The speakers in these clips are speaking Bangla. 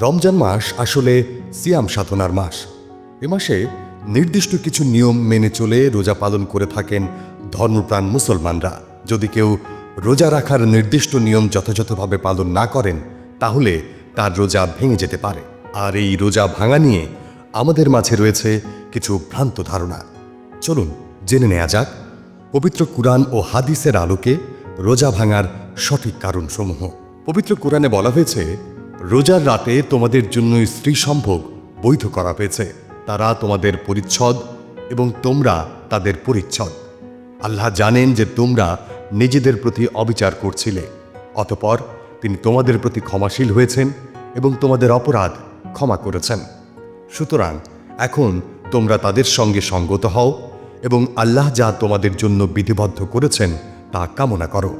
রমজান মাস আসলে সিয়াম সাধনার মাস। এ মাসে নির্দিষ্ট কিছু নিয়ম মেনে চলে রোজা পালন করে থাকেন ধর্মপ্রাণ মুসলমানরা। যদি কেউ রোজা রাখার নির্দিষ্ট নিয়ম যথাযথভাবে পালন না করেন, তাহলে তার রোজা ভেঙে যেতে পারে। আর এই রোজা ভাঙা নিয়ে আমাদের মাঝে রয়েছে কিছু ভ্রান্ত ধারণা। চলুন জেনে নেওয়া যাক, পবিত্র কুরআন ও হাদিসের আলোকে রোজা ভাঙার সঠিক কারণসমূহ। পবিত্র কোরআনে বলা হয়েছে রোজার রাতে তোমাদের জন্য স্ত্রী সম্ভোগ বৈধ করা হয়েছে। তারা তোমাদের পরিচ্ছদ এবং তোমরা তাদের পরিচ্ছদ। আল্লাহ জানেন যে তোমরা নিজেদের প্রতি অবিচার করছিলে, অতপর তিনি তোমাদের প্রতি ক্ষমাশীল হয়েছেন এবং তোমাদের অপরাধ ক্ষমা করেছেন। সুতরাং এখন তোমরা তাদের সঙ্গে সঙ্গত হও এবং আল্লাহ যা তোমাদের জন্য বিধিবদ্ধ করেছেন তা কামনা করো।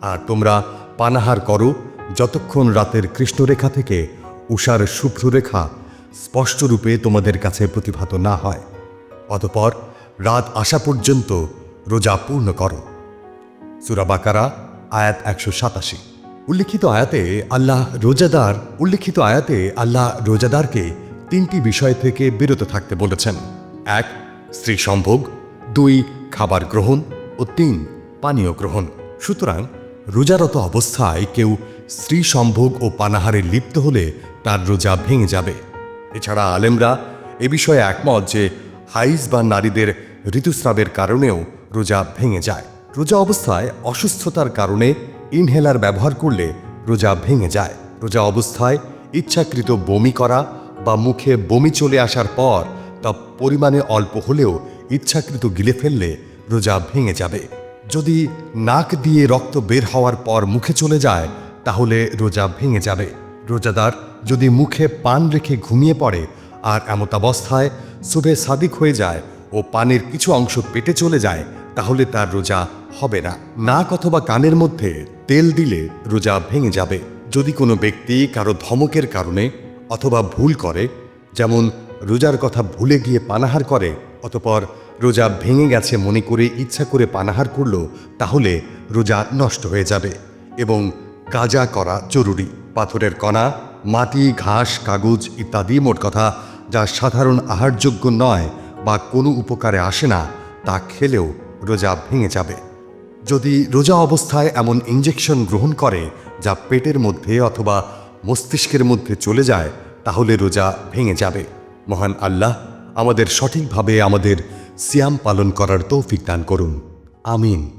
আর তোমরা পানাহার করো যতক্ষণ রাতের কৃষ্ণরেখা থেকে উষার শুভ্ররেখা স্পষ্টরূপে তোমাদের কাছে প্রতিভাত না হয়, অতপর রাত আসা পর্যন্ত রোজা পূর্ণ করো। সুরাবাকারা আয়াত একশো সাতাশি। উল্লিখিত আয়াতে আল্লাহ রোজাদার, উল্লিখিত আয়াতে আল্লাহ রোজাদারকে তিনটি বিষয় থেকে বিরত থাকতে বলেছেন। এক, স্ত্রী সম্ভোগ। দুই, খাবার গ্রহণ। ও তিন, পানীয় গ্রহণ। সুতরাং রোজারত অবস্থায় কেউ স্ত্রী সম্ভোগ ও পানাহারে লিপ্ত হলে তার রোজা ভেঙে যাবে। এছাড়া আলেমরা এ বিষয়ে একমত যে হাইজ বা নারীদের ঋতুস্রাবের কারণেও রোজা ভেঙে যায়। রোজা অবস্থায় অসুস্থতার কারণে ইনহেলার ব্যবহার করলে রোজা ভেঙে যায়। রোজা অবস্থায় ইচ্ছাকৃত বমি করা বা মুখে বমি চলে আসার পর তা পরিমাণে অল্প হলেও ইচ্ছাকৃত গিলে ফেললে রোজা ভেঙে যাবে। যদি নাক দিয়ে রক্ত বের হওয়ার পর মুখে চলে যায় তাহলে রোজা ভেঙে যাবে। রোজাদার যদি মুখে পান রেখে ঘুমিয়ে পড়ে আর এমতাবস্থায় সুবে সাদিক হয়ে যায় ও পানের কিছু অংশ পেটে চলে যায়, তাহলে তার রোজা হবে না। নাক অথবা কানের মধ্যে তেল দিলে রোজা ভেঙে যাবে। যদি কোনো ব্যক্তি কারও ধমকের কারণে অথবা ভুল করে, যেমন রোজার কথা ভুলে গিয়ে পানাহার করে, অতপর রোজা ভেঙে গেছে মনে করে ইচ্ছা করে পানাহার করল, তাহলে রোজা নষ্ট হয়ে যাবে এবং কাজা করা জরুরি। পাথরের কণা, মাটি, ঘাস, কাগজ ইত্যাদি মোট কথা যা সাধারণ আহারযোগ্য নয় বা কোনো উপকারে আসে না, তা খেলেও রোজা ভেঙে যাবে। যদি রোজা অবস্থায় এমন ইঞ্জেকশন গ্রহণ করে যা পেটের মধ্যে অথবা মস্তিষ্কের মধ্যে চলে যায়, তাহলে রোজা ভেঙে যাবে। মহান আল্লাহ, আমাদের সঠিকভাবে আমাদের সিয়াম পালন করার তৌফিক দান করুন। আমিন।